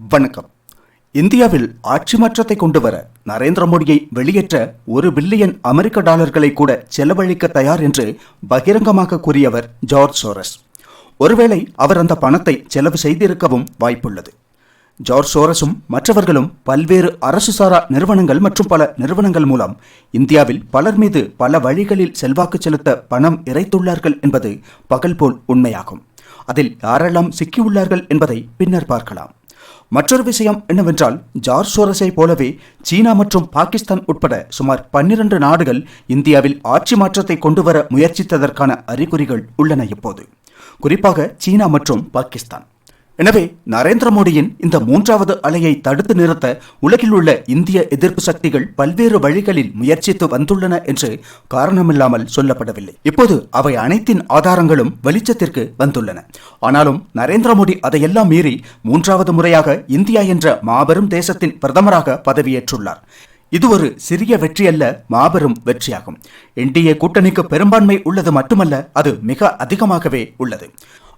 வணக்கம். இந்தியாவில் ஆட்சி மாற்றத்தை கொண்டு வர நரேந்திர மோடியை வெளியேற்ற ஒரு பில்லியன் அமெரிக்க டாலர்களை கூட செலவழிக்க தயார் என்று பகிரங்கமாக கூறியவர் ஜார்ஜ் சோரஸ். ஒருவேளை அவர் அந்த பணத்தை செலவு செய்திருக்கவும் வாய்ப்புள்ளது. ஜார்ஜ் சோரஸும் மற்றவர்களும் பல்வேறு அரசு சாரா நிறுவனங்கள் மற்றும் பல நிறுவனங்கள் மூலம் இந்தியாவில் பலர் மீது பல வழிகளில் செல்வாக்கு செலுத்த பணம் இறைத்துள்ளார்கள் என்பது பகல் போல் உண்மையாகும். அதில் யாரெல்லாம் சிக்கியுள்ளார்கள் என்பதை பின்னர் பார்க்கலாம். மற்றொரு விஷயம் என்னவென்றால் ஜார்ஜ் சோரஸை போலவே சீனா மற்றும் பாகிஸ்தான் உட்பட சுமார் பன்னிரண்டு நாடுகள் இந்தியாவில் ஆட்சி மாற்றத்தை கொண்டு வர முயற்சித்ததற்கான அறிகுறிகள் உள்ளன இப்போது. குறிப்பாக சீனா மற்றும் பாகிஸ்தான். எனவே நரேந்திர மோடியின் இந்த மூன்றாவது அலையை தடுத்து நிறுத்த உலகில் உள்ள இந்திய எதிர்ப்பு சக்திகள் பல்வேறு வழிகளில் முயற்சித்து வந்துள்ளன என்று காரணமில்லாமல் சொல்லப்படவில்லை. இப்போது அவை அனைத்தின் ஆதாரங்களும் வெளிச்சத்திற்கு வந்துள்ளன. ஆனாலும் நரேந்திர மோடி அதையெல்லாம் மீறி மூன்றாவது முறையாக இந்தியா என்ற மாபெரும் தேசத்தின் பிரதமராக பதவியேற்றுள்ளார். இது ஒரு சிறிய வெற்றி அல்ல மாபெரும் வெற்றியாகும். என்டிஏ கூட்டணிக்கு பெரும்பான்மை உள்ளது மட்டுமல்ல அது மிக அதிகமாகவே உள்ளது.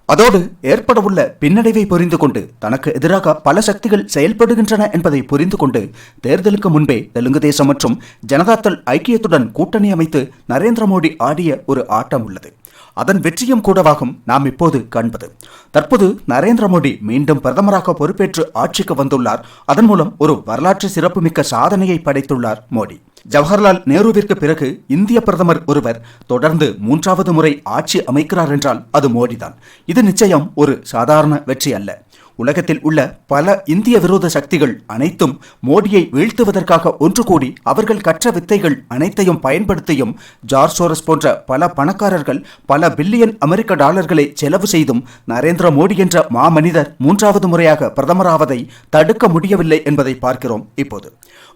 அதோடு ஏற்படவுள்ள பின்னடைவை புரிந்து கொண்டு தனக்கு எதிராக பல சக்திகள் செயல்படுகின்றன என்பதை புரிந்து கொண்டு தேர்தலுக்கு முன்பே தெலுங்கு தேசம் மற்றும் ஜனதாதள் ஐக்கியத்துடன் கூட்டணி அமைத்து நரேந்திர மோடி ஆடிய ஒரு ஆட்டம் உள்ளது. அதன் வெற்றியும் கூடவாகும் நாம் இப்போது காண்பது. தற்போது நரேந்திர மோடி மீண்டும் பிரதமராக பொறுப்பேற்று ஆட்சிக்கு வந்துள்ளார். அதன் மூலம் ஒரு வரலாற்று சிறப்புமிக்க சாதனையை படைத்துள்ளார் மோடி. ஜவஹர்லால் நேருவிற்கு பிறகு இந்திய பிரதமர் ஒருவர் தொடர்ந்து மூன்றாவது முறை ஆட்சி அமைக்கிறார் என்றால் அது மோடிதான். இது நிச்சயம் ஒரு சாதாரண வெற்றி அல்ல. உலகத்தில் உள்ள பல இந்திய விரோத சக்திகள் அனைத்தும் மோடியை வீழ்த்துவதற்காக ஒன்று கூடி அவர்கள் கற்ற வித்தைகள் அனைத்தையும் பயன்படுத்தியும் ஜார்ஜ் சோரஸ் போன்ற பல பணக்காரர்கள் பல பில்லியன் அமெரிக்க டாலர்களை செலவு செய்தும் நரேந்திர மோடி என்ற மாமனிதர் மூன்றாவது முறையாக பிரதமராவதை தடுக்க முடியவில்லை என்பதை பார்க்கிறோம் இப்போது.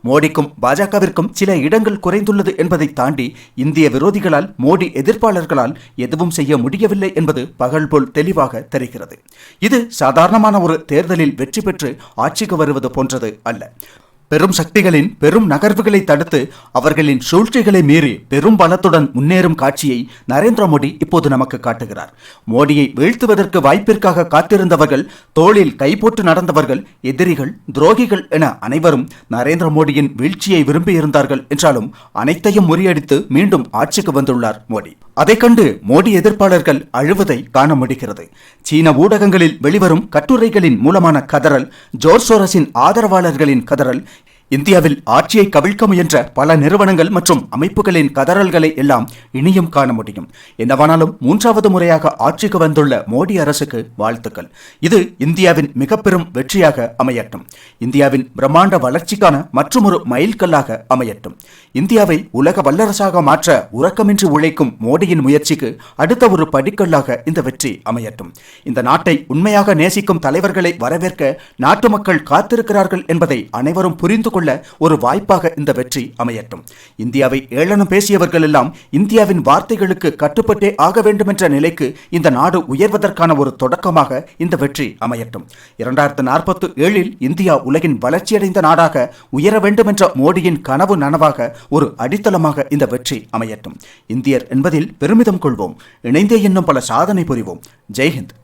மோடிக்கும் பாஜகவிற்கும் சில இடங்கள் குறைந்துள்ளது என்பதை தாண்டி இந்திய விரோதிகளால் மோடி எதிர்ப்பாளர்களால் எதுவும் செய்ய முடியவில்லை என்பது பகல் போல் தெளிவாக தெரிகிறது. இது சாதாரணமான ஒரு தேர்தலில் வெற்றி பெற்று ஆட்சிக்கு வருவது போன்றது அல்ல. பெரும் சக்திகளின் பெரும் நகர்வுகளை தடுத்து அவர்களின் சூழ்ச்சிகளை மீறி பெரும் பலத்துடன் முன்னேறும் காட்சியை நரேந்திர மோடி இப்போது நமக்கு காட்டுகிறார். மோடியை வீழ்த்துவதற்கு வாய்ப்பிற்காக காத்திருந்தவர்கள் தோளில் கைப்போட்டு நடந்தவர்கள் எதிரிகள் துரோகிகள் என அனைவரும் நரேந்திர மோடியின் வீழ்ச்சியை விரும்பியிருந்தார்கள் என்றாலும் அனைத்தையும் முறியடித்து மீண்டும் ஆட்சிக்கு வந்துள்ளார் மோடி. அதைக் கண்டு மோடி எதிர்ப்பாளர்கள் அழுவதை காண முடிகிறது. சீன ஊடகங்களில் வெளிவரும் கட்டுரைகளின் மூலமான கதறல் ஜோர் சோரஸின் ஆதரவாளர்களின் கதறல் இந்தியாவில் ஆட்சியை கவிழ்க்க முயன்ற பல நிறுவனங்கள் மற்றும் அமைப்புகளின் கதறல்களை எல்லாம் இனியும் காண முடியும். என்னவானாலும் மூன்றாவது முறையாக ஆட்சிக்கு வந்துள்ள மோடி அரசுக்கு வாழ்த்துக்கள். இது இந்தியாவின் மிக பெரும் வெற்றியாக அமையட்டும். இந்தியாவின் பிரம்மாண்ட வளர்ச்சிக்கான மற்றொரு மைல்கல்லாக அமையட்டும். இந்தியாவை உலக வல்லரசாக மாற்ற உறக்கமின்றி உழைக்கும் மோடியின் முயற்சிக்கு அடுத்த ஒரு படிக்கல்லாக இந்த வெற்றி அமையட்டும். இந்த நாட்டை உண்மையாக நேசிக்கும் தலைவர்களை வரவேற்க நாட்டு மக்கள் காத்திருக்கிறார்கள் என்பதை அனைவரும் புரிந்து கொள்ள ஒரு வாய்ப்பாக இந்த வெற்றி அமையட்டும். இந்தியாவை ஏளனம் பேசியவர்கள் எல்லாம் இந்தியாவின் வார்த்தைகளுக்கு கட்டுப்பட்டே ஆக வேண்டும் என்ற நிலைக்கு இந்த நாடு உயர்வதற்கான ஒரு தொடக்கமாக இந்த வெற்றி அமையட்டும். இரண்டாயிரத்து நாற்பத்து ஏழில் இந்தியா உலகின் வளர்ச்சியடைந்த நாடாக உயர வேண்டும் என்ற மோடியின் கனவு நனவாக ஒரு அடித்தளமாக இந்த வெற்றி அமையட்டும். இந்தியர் என்பதில் பெருமிதம் கொள்வோம். இணைந்தே இன்னும் பல சாதனை புரிவோம். ஜெய்ஹிந்த்.